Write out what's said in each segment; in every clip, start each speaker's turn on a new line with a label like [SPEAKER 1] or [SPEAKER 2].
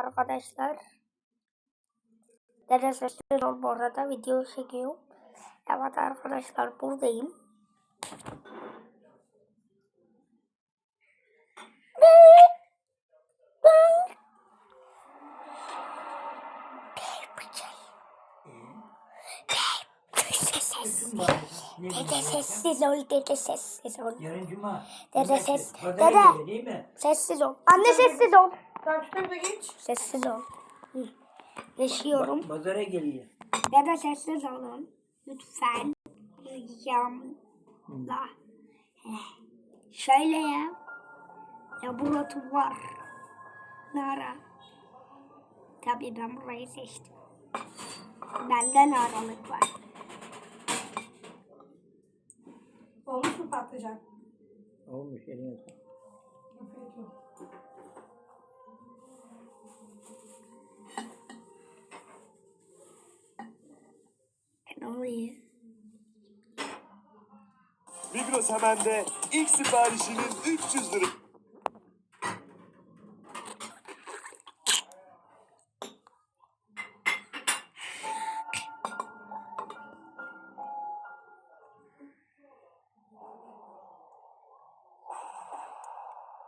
[SPEAKER 1] Arkadaşlar. Dede ol bu arada video çekiyorum. Evet arkadaşlar buradayım. Dede sessiz ol, dede sessiz ol.
[SPEAKER 2] Yarın cuma.
[SPEAKER 1] Dede ses- dede. Sessiz ol. Anne sessiz ol.
[SPEAKER 3] Tamam şu tarafa geç.
[SPEAKER 1] Sessiz ol. Hı. Yaşıyorum.
[SPEAKER 2] Pazara geliyor.
[SPEAKER 1] Dede sessiz olun. Lütfen. Heh. Şöyle ya. Laboratuvar. var. Nara. Tabii ben burayı seçtim. Benden aralık var.
[SPEAKER 3] Olmuş mu patlıcan?
[SPEAKER 2] Olmuş eline.
[SPEAKER 3] Afiyet olsun.
[SPEAKER 1] Ne oluyor?
[SPEAKER 4] Migros hemen de ilk siparişinin 300 lira.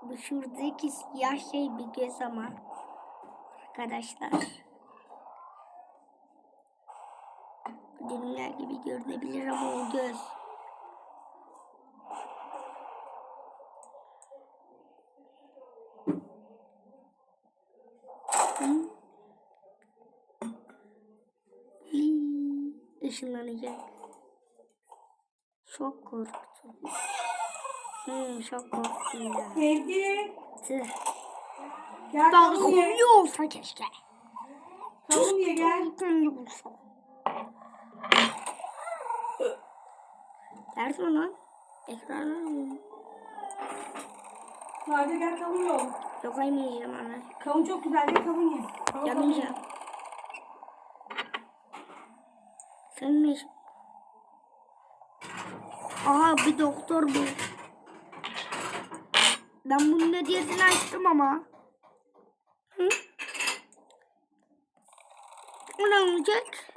[SPEAKER 1] Bu şuradaki siyah şey bir göz ama. Arkadaşlar. Gibi görünebilir ama o göz. Işınlanacak. Çok korktum. Hmm, çok korktum ya.
[SPEAKER 3] Sevgi.
[SPEAKER 1] Tüh.
[SPEAKER 3] Gel
[SPEAKER 1] Daha komik olsa keşke.
[SPEAKER 3] Kavun ye gel.
[SPEAKER 1] Komik olsa. Nerede o lan? Ekranı mı?
[SPEAKER 3] Hadi gel kavun oğlum.
[SPEAKER 1] Yok aymayacağım ana.
[SPEAKER 3] Kavun çok güzel gel kavun ye. Kavun.
[SPEAKER 1] Yamayacağım. Sen iş? Aha bir doktor bu. Ben bunun hediyesini açtım ama. Hı? O ne olacak?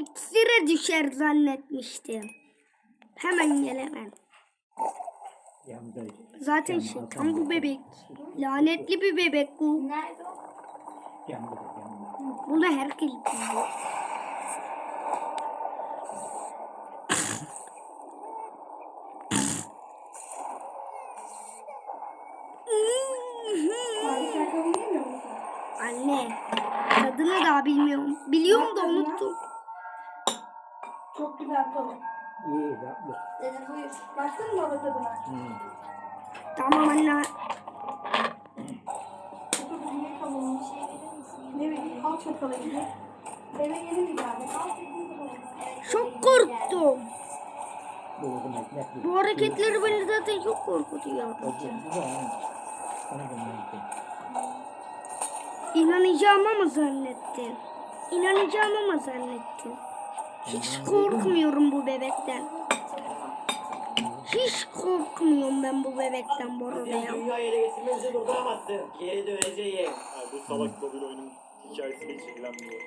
[SPEAKER 1] İksire düşer zannetmiştim. Hemen gel hemen.
[SPEAKER 2] Yanımda.
[SPEAKER 1] Zaten şeytan bu bebek. Lanetli bir bebek bu.
[SPEAKER 3] Nerede o?
[SPEAKER 1] Bunu herkes biliyor. Anne. Tadını daha bilmiyorum. Biliyorum da unuttum.
[SPEAKER 3] Çok güzel kavun.
[SPEAKER 2] İyi tatlı.
[SPEAKER 3] Dede buyur. Baktın mı baba tadına?
[SPEAKER 2] Hmm.
[SPEAKER 1] Tamam anne.
[SPEAKER 3] Ye kavunu. Bir şey verir misin? Ne? Al çatalı gibi. Eve yeni mi geldi? Al dediğin gibi oldu.
[SPEAKER 1] Çok korktum.
[SPEAKER 2] Bu
[SPEAKER 1] hareketleri beni zaten çok korkutuyor. İnanacağım ama zannettim. İnanacağım ama zannettim. Hiç korkmuyorum bu bebekten. Hiç korkmuyorum ben bu bebekten bu arada ya.
[SPEAKER 5] Dünya ele getirmenizi durduramazsın. Geri döneceğim.
[SPEAKER 4] Ay, bu salak mobil oyunun hikayesiyle hiç ilgilenmiyor.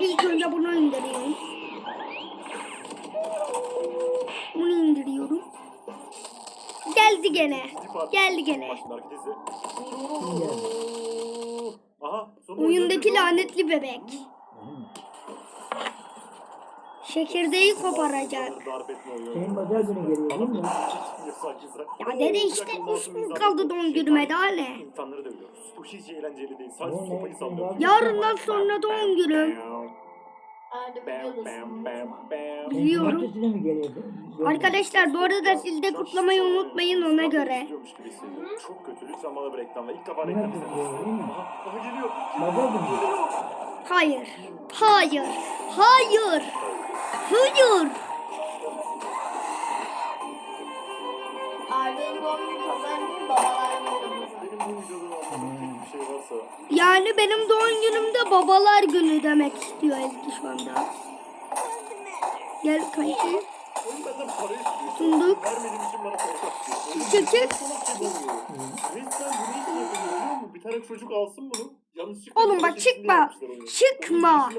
[SPEAKER 1] İlk önce bunu indiriyorum. Bunu indiriyorum. Geldi gene. Geldi gene.
[SPEAKER 4] Merkezi.
[SPEAKER 1] Oyundaki lanetli bebek. Çekirdeği koparacak.
[SPEAKER 2] Senin pazar günü geliyor değil mi?
[SPEAKER 1] Ya dede işte üç gün kaldı doğum günüme daha ne?
[SPEAKER 4] İnsanları dövüyoruz. Bu hiç eğlenceli değil. Sadece sopayı sallıyoruz.
[SPEAKER 1] Yarından sonra doğum günüm.
[SPEAKER 4] Bam bam bam bam.
[SPEAKER 1] Biliyorum.
[SPEAKER 2] Cumartesine mi geliyor?
[SPEAKER 1] Arkadaşlar bu arada siz de kutlamayı unutmayın ona göre.
[SPEAKER 4] Çok kötü. Lütfen bana bir reklam ver. İlk defa reklam
[SPEAKER 2] Cumartesi
[SPEAKER 4] izledim.
[SPEAKER 2] geliyor değil mi?
[SPEAKER 4] Aha, geliyor.
[SPEAKER 1] Hayır. Hayır. Hayır. Hayır.
[SPEAKER 6] Arda'nın doğum günü pazar günü, babalar günü de pazar.
[SPEAKER 4] Benim bu videoda şey varsa
[SPEAKER 1] Yani benim doğum günümde babalar günü demek istiyor Ezgi şu anda. Gel kanki. Çık çık.
[SPEAKER 4] Resmen bunu hiç yapıyor? Bir tane çocuk alsın bunu. Yanlışlıkla
[SPEAKER 1] Oğlum
[SPEAKER 4] bir
[SPEAKER 1] bak çıkma. Çıkma.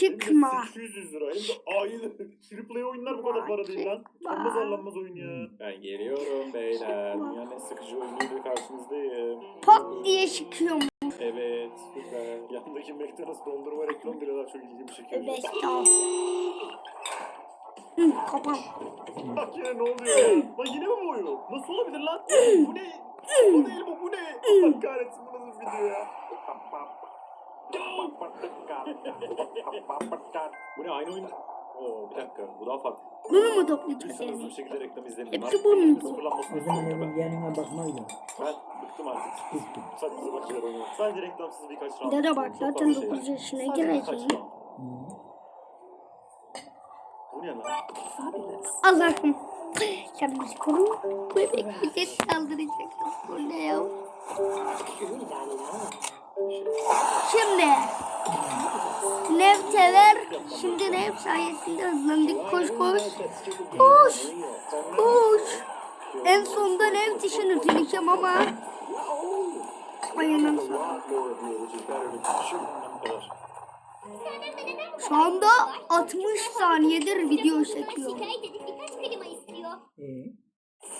[SPEAKER 1] Çıkma.
[SPEAKER 4] Hem de 800 lira. Hem de aylık. Triple A oyunlar bu kadar para değil lan. Sanmaz arlanmaz oyun ya. Ben geliyorum beyler. Dünyanın en sıkıcı oyunuyla karşınızdayım.
[SPEAKER 1] Pat diye çıkıyorum.
[SPEAKER 4] Evet süper. Yandaki McDonald's dondurma reklamı bile daha çok ilgimi çekiyor.
[SPEAKER 1] Daha. Hı, kapan.
[SPEAKER 4] Bak yine ne oluyor? Lan yine mi bu oyun? Nasıl olabilir lan? bu ne? Bu değil bu, bu ne? Allah kahretsin bu nasıl video ya? Bu ne aynı oyun? Oo bir dakika bu daha farklı.
[SPEAKER 1] Bunu mu toplayacağız
[SPEAKER 4] Hızlı bir şekilde reklam izlemeyeyim.
[SPEAKER 1] Hepsi bu mu?
[SPEAKER 4] Sıfırlanmasını
[SPEAKER 2] zaman
[SPEAKER 4] istiyorum
[SPEAKER 2] evin
[SPEAKER 4] ben.
[SPEAKER 2] bakmayla.
[SPEAKER 4] Ben bıktım artık.
[SPEAKER 2] Bıktım.
[SPEAKER 4] Saçma sapan. Sadece reklamsız birkaç round.
[SPEAKER 1] Dede bak
[SPEAKER 4] Çok
[SPEAKER 1] zaten
[SPEAKER 4] fazla şey.
[SPEAKER 1] 9 yaşına
[SPEAKER 4] Sadece. Bu ne lan?
[SPEAKER 1] Allah'ım. Sen bizi koru. Bebek bize saldıracak. Bu ne ya? Şimdi. Nevteler. Şimdi Nev sayesinde hızlandık. Koş koş. Koş. Koş. En sonunda Nev dişini sileceğim ama. Aynen. Şu anda 60 saniyedir video çekiyor.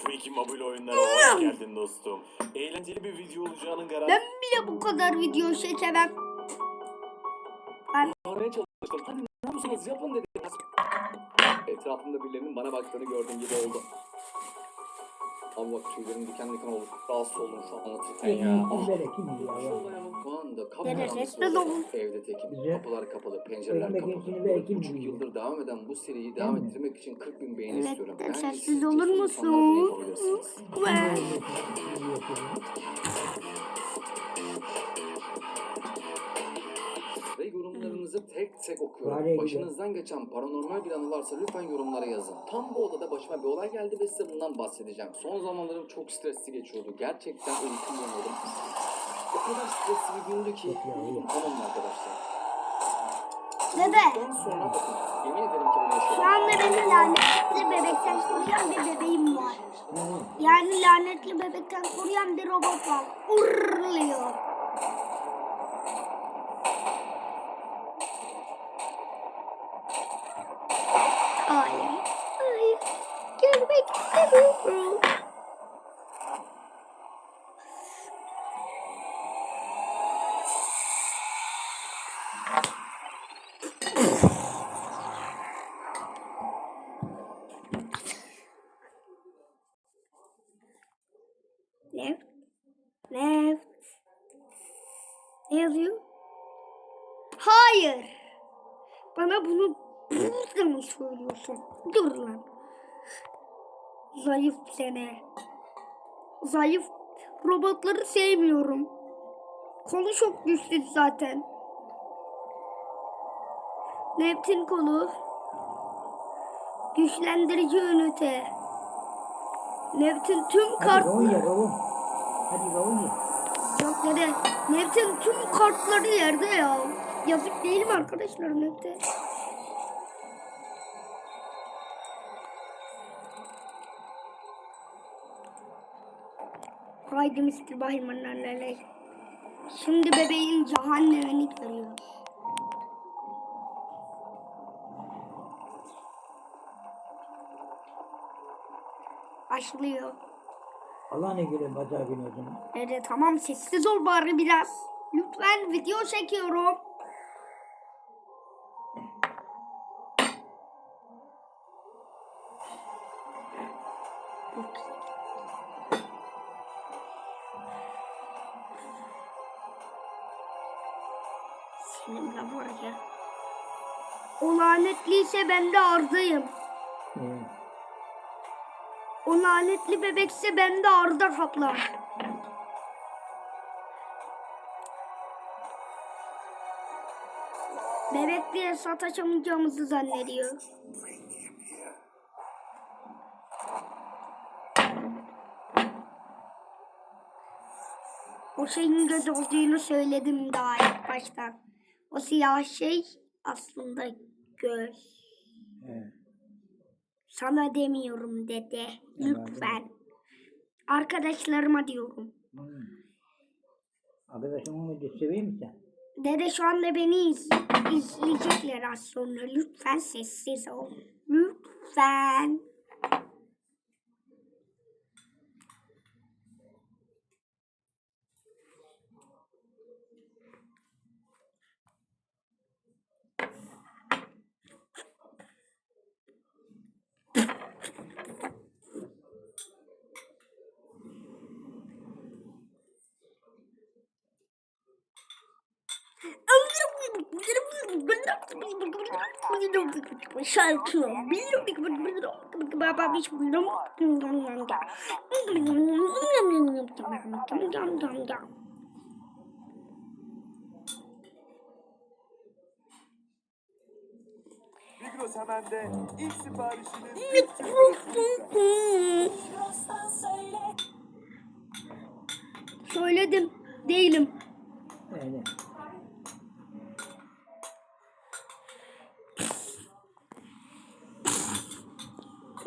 [SPEAKER 4] Freaky mobil oyunlara hoş geldin dostum. Eğlenceli bir video olacağının garantisi.
[SPEAKER 1] Bile bu kadar video çekemem. Ben
[SPEAKER 7] Bağırmaya çalıştım. Hadi ne yapıyorsunuz yapın dedi. Etrafımda birilerinin bana baktığını gördüğüm gibi oldu. Abi bak tüylerim diken diken oldu. Rahatsız oldum şu an anlatırken ya. Ah, şu anda kapkaranlık. Evde tekim. Kapılar kapalı, pencereler kapalı. Buçuk yıldır devam eden bu seriyi devam ettirmek için 40 bin beğeni
[SPEAKER 1] Evet,
[SPEAKER 7] istiyorum. Bence
[SPEAKER 1] sessiz
[SPEAKER 7] siz
[SPEAKER 1] olur musun?
[SPEAKER 7] Yorumlarınızı tek tek okuyorum.
[SPEAKER 2] ya
[SPEAKER 7] Başınızdan geçen paranormal bir anı varsa lütfen yorumlara yazın. Tam bu odada başıma bir olay geldi ve size bundan bahsedeceğim. Son zamanlarım çok stresli geçiyordu. Gerçekten uykum olmadım. O kadar stresli bir gündü ki tamam arkadaşlar.
[SPEAKER 1] Dede
[SPEAKER 7] Ondan sonra bakın yemin ederim ki bunu yaşadım.
[SPEAKER 1] şu anda beni lanetli bebekten koruyan bir bebeğim var. Yani lanetli bebekten koruyan bir robot var. Urluyor. Hayır. Hayır. Görmek istemiyorum. Left. Left. Ne? Hayır. Bana bunu burada mı söylüyorsun? Dur lan. Zayıf sene. Zayıf robotları sevmiyorum. Kolu çok güçlü zaten. Neptün kolu. Güçlendirici ünite. Neptün tüm
[SPEAKER 2] Hadi
[SPEAKER 1] kart...
[SPEAKER 2] kavun ye kavun. Hadi kavun ye.
[SPEAKER 1] Yok dede. Neptün tüm kartları yerde ya. Yazık değil mi arkadaşlar Neptün? Haydi. Bahrimanlarla Şimdi bebeğin cehennemini görüyor. Başlıyor.
[SPEAKER 2] Allah ne göre bacağı günü o zaman.
[SPEAKER 1] Evet tamam sessiz ol bari biraz. Lütfen video çekiyorum. Senin de var ya. O lanetliyse ben de ardayım.
[SPEAKER 2] Ee,
[SPEAKER 1] O lanetli bebekse ben de arda kaplan. Bebek diye sataşamayacağımızı zannediyor. O şeyin göz olduğunu söyledim daha ilk baştan. O siyah şey aslında göz.
[SPEAKER 2] he.
[SPEAKER 1] Sana demiyorum dede. Lütfen. Arkadaşlarıma diyorum.
[SPEAKER 2] Hmm. Arkadaşım onu da seveyim mi sen?
[SPEAKER 1] Dede şu anda beni iz, izleyecekler az sonra. Lütfen sessiz ol. Lütfen. Şarkı. Baba hiç
[SPEAKER 8] Migros ilk.
[SPEAKER 1] Söyledim. Değilim.
[SPEAKER 2] Öyle.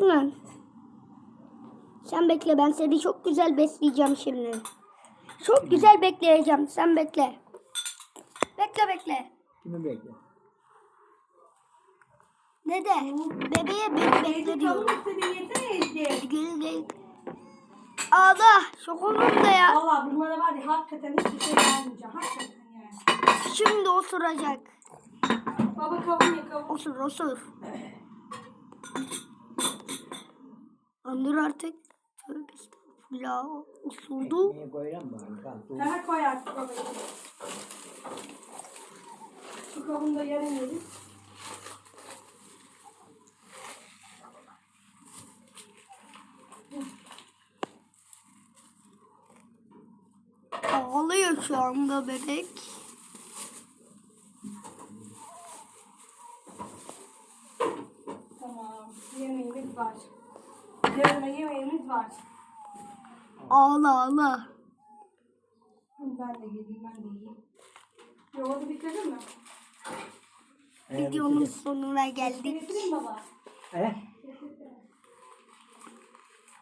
[SPEAKER 1] Lan. Sen bekle ben seni çok güzel besleyeceğim şimdi. Çok güzel bekleyeceğim. Sen bekle. Bekle bekle.
[SPEAKER 2] Kimi bekle?
[SPEAKER 1] Dede bebeğe beni bekle diyor. Gel gel. Ağla. Çok umurumda ya.
[SPEAKER 3] Valla bunlara var ya hakikaten hiçbir şey vermeyeceğim. Hakikaten yani.
[SPEAKER 1] Şimdi oturacak.
[SPEAKER 3] Baba kavun ye kavun.
[SPEAKER 1] Osur osur. Andır artık. Tövbe estağfurullah. Osurdu.
[SPEAKER 2] Niye koyalım bari? Kal, dur.
[SPEAKER 3] Koy artık babayı. Şu kavunu da yarın yedim.
[SPEAKER 1] Ağlıyor şu anda bebek.
[SPEAKER 3] Tamam. Yemeğimiz var. Yarına yemeğimiz var.
[SPEAKER 1] Ağla ağla.
[SPEAKER 3] Ben de geleyim ben de yiyeyim. Yoğurdu bitirdin mi?
[SPEAKER 2] Ee,
[SPEAKER 1] Videonun
[SPEAKER 2] bitirdim.
[SPEAKER 1] sonuna geldik.
[SPEAKER 3] Getireyim baba.
[SPEAKER 2] He?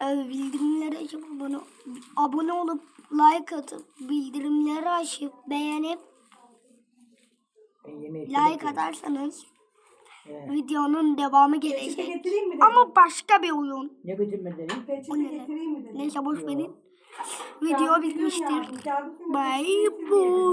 [SPEAKER 1] Ee, bildirimleri açıp abone, abone olup like atıp bildirimleri açıp beğenip like atarsanız
[SPEAKER 2] He.
[SPEAKER 1] videonun devamı
[SPEAKER 3] Peçete
[SPEAKER 1] gelecek.
[SPEAKER 3] getireyim mi dedim.
[SPEAKER 1] Ama başka bir oyun.
[SPEAKER 2] Ne götürmedin?
[SPEAKER 1] O
[SPEAKER 3] Peçete
[SPEAKER 1] ne?
[SPEAKER 3] getireyim mi dedim.
[SPEAKER 1] Neyse boş verin. Video bitmiştir. Bye bye.